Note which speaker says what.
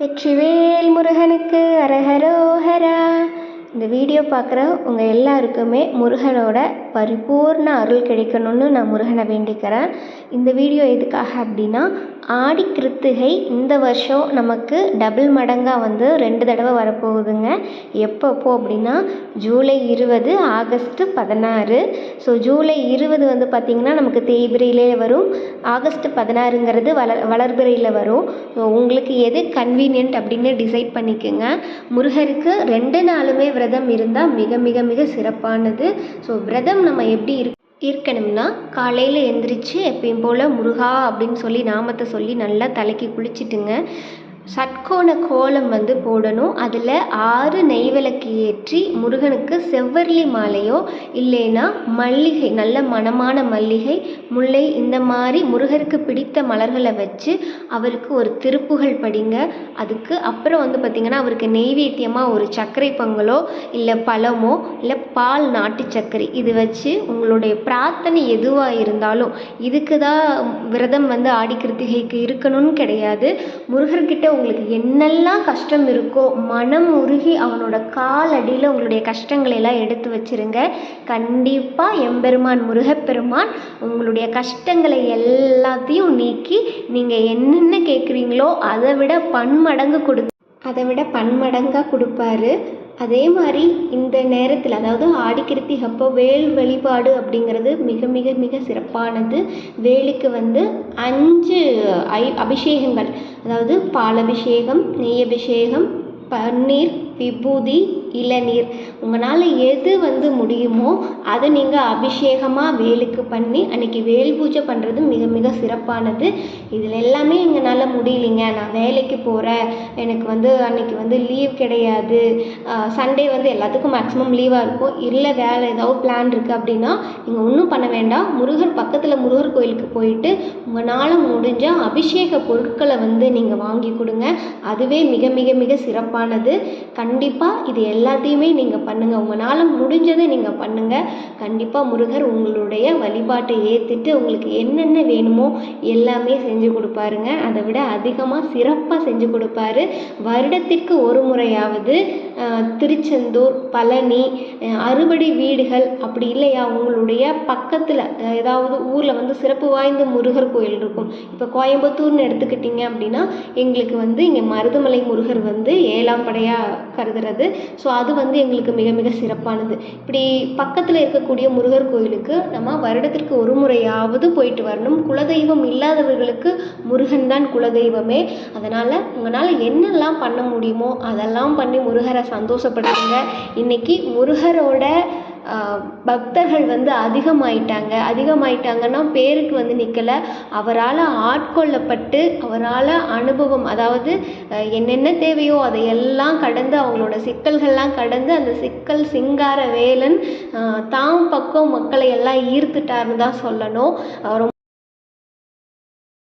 Speaker 1: வெற்றிவேல் முருகனுக்கு அரஹரோஹரா. இந்த வீடியோ பார்க்குற உங்கள் எல்லாருக்குமே முருகனோட பரிபூர்ண அருள் கிடைக்கணும்னு நான் முருகனை வேண்டிக்கிறேன். இந்த வீடியோ எதுக்காக அப்படின்னா ஆடி கிருத்திகை இந்த வருஷம் நமக்கு டபுள் மடங்காக வந்து ரெண்டு தடவை வரப்போகுதுங்க. எப்பப்போ அப்படின்னா ஜூலை இருபது ஆகஸ்ட்டு பதினாறு. ஸோ ஜூலை இருபது வந்து பார்த்திங்கன்னா நமக்கு தேய்பிரையிலே வரும். ஆகஸ்ட் பதினாறுங்கிறது வளர் வளர்பிரையில் வரும். உங்களுக்கு எது கன்வீனியன்ட் அப்படின்னு டிசைட் பண்ணிக்கோங்க. முருகருக்கு ரெண்டு நாளுமே விரதம் இருந்தால் மிக மிக மிக சிறப்பானது. ஸோ விரதம் நம்ம எப்படி இரு இருக்கணும்னா காலையில் எந்திரிச்சு எப்பயும் போல் முருகா அப்படின்னு சொல்லி நாமத்தை சொல்லி நல்லா தலைக்கு குளிச்சுட்டுங்க. சட்கோண கோலம் வந்து போடணும். அதில் ஆறு நெய் விளக்கு ஏற்றி முருகனுக்கு செவ்வரளி மாலையோ இல்லைன்னா மல்லிகை நல்ல மணமான மல்லிகை முல்லை இந்த மாதிரி முருகருக்கு பிடித்த மலர்களை வச்சு அவருக்கு ஒரு திருப்புகழ் படிங்க. அதுக்கு அப்புறம் வந்து பார்த்திங்கன்னா அவருக்கு நெய்வேத்தியமாக ஒரு சர்க்கரை பொங்கலோ இல்லை பழமோ இல்லை பால் நாட்டு சர்க்கரை இது வச்சு உங்களுடைய பிரார்த்தனை எதுவாக இருந்தாலும் இதுக்கு தான் விரதம் வந்து ஆடி கிருத்திகைக்கு இருக்கணும்னு கிடையாது. முருகர்கிட்ட உங்களுக்கு என்னெல்லாம் கஷ்டம் இருக்கோ மனம் உருகி அவனோட காலடியில் உங்களுடைய கஷ்டங்களை எல்லாம் எடுத்து வச்சிருங்க. கண்டிப்பாக எம்பெருமான் முருகப்பெருமான் உங்களுடைய கஷ்டங்களை எல்லாத்தையும் நீக்கி நீங்கள் என்னென்ன கேட்குறீங்களோ அதை விட பன்மடங்கு கொடு அதை விட பன்மடங்காக கொடுப்பாரு. அதே மாதிரி இந்த நேரத்தில் அதாவது ஆடிக்கிருத்தி அப்போ வேல் வழிபாடு அப்படிங்கிறது மிக மிக மிக சிறப்பானது. வேலுக்கு வந்து அஞ்சு ஐ அபிஷேகங்கள் அதாவது பால் அபிஷேகம் நெய் அபிஷேகம் பன்னீர் விபூதி இளநீர். உங்களால் எது வந்து முடியுமோ அதை நீங்கள் அபிஷேகமாக வேலுக்கு பண்ணி அன்றைக்கி வேல் பூஜை பண்ணுறது மிக மிக சிறப்பானது. இதில் எல்லாமே எங்களால் முடியலைங்க. நான் வேலைக்கு போகிறேன் எனக்கு வந்து அன்றைக்கி வந்து லீவ் கிடையாது. சண்டே வந்து எல்லாத்துக்கும் மேக்ஸிமம் லீவாக இருக்கும். இல்லை வேலை ஏதாவது பிளான் இருக்குது அப்படின்னா நீங்கள் ஒன்றும் பண்ண வேண்டாம். முருகர் பக்கத்தில் முருகர் கோயிலுக்கு போயிட்டு உங்களால் முடிஞ்ச அபிஷேக பொருட்களை வந்து நீங்கள் வாங்கி கொடுங்க. அதுவே மிக மிக மிக சிறப்பானது. கண்டிப்பாக இது எல்லாத்தையுமே நீங்கள் பண்ணுங்கள் உங்களால் முடிஞ்சதை நீங்கள் பண்ணுங்கள் கண்டிப்பாக முருகர் உங்களுடைய வழிபாட்டை ஏற்றுட்டு உங்களுக்கு என்னென்ன வேணுமோ எல்லாமே செஞ்சு கொடுப்பாருங்க. அதை விட அதிகமாக சிறப்பாக செஞ்சு கொடுப்பாரு. வருடத்திற்கு ஒரு முறையாவது திருச்செந்தூர் பழனி அறுபடை வீடுகள் அப்படி இல்லையா? உங்களுடைய பக்கத்தில் ஏதாவது ஊரில் வந்து சிறப்பு வாய்ந்த முருகர் கோயில் இருக்கும். இப்போ கோயம்புத்தூர்னு எடுத்துக்கிட்டிங்க அப்படின்னா எங்களுக்கு வந்து இங்கே மருதமலை முருகர் வந்து ஏழாம் படையாக கருதுறது. ஸோ அது வந்து எங்களுக்கு மிக மிக சிறப்பானது. இப்படி பக்கத்தில் இருக்கக்கூடிய முருகர் கோயிலுக்கு நம்ம வருடத்திற்கு ஒரு முறையாவது போயிட்டு வரணும். குலதெய்வம் இல்லாதவர்களுக்கு முருகன் தான் குலதெய்வமே. அதனால் உங்களால் என்னெல்லாம் பண்ண முடியுமோ அதெல்லாம் பண்ணி முருகரை சந்தோஷப்படுத்துங்க. இன்றைக்கி முருகரோட பக்தர்கள் வந்து அதிகமாயிட்டாங்க. அதிகமாயிட்டாங்கன்னா பேருக்கு வந்து நிற்கலை அவரால் ஆட்கொள்ளப்பட்டு அவரால் அனுபவம் அதாவது என்னென்ன தேவையோ அதையெல்லாம் கடந்து அவங்களோட சிக்கல்கள்லாம் கடந்து அந்த சிக்கல் சிங்கார வேலன் தாம் பக்கம் மக்களை எல்லாம் ஈர்த்துட்டாருன்னு தான் சொல்லணும். ரொம்ப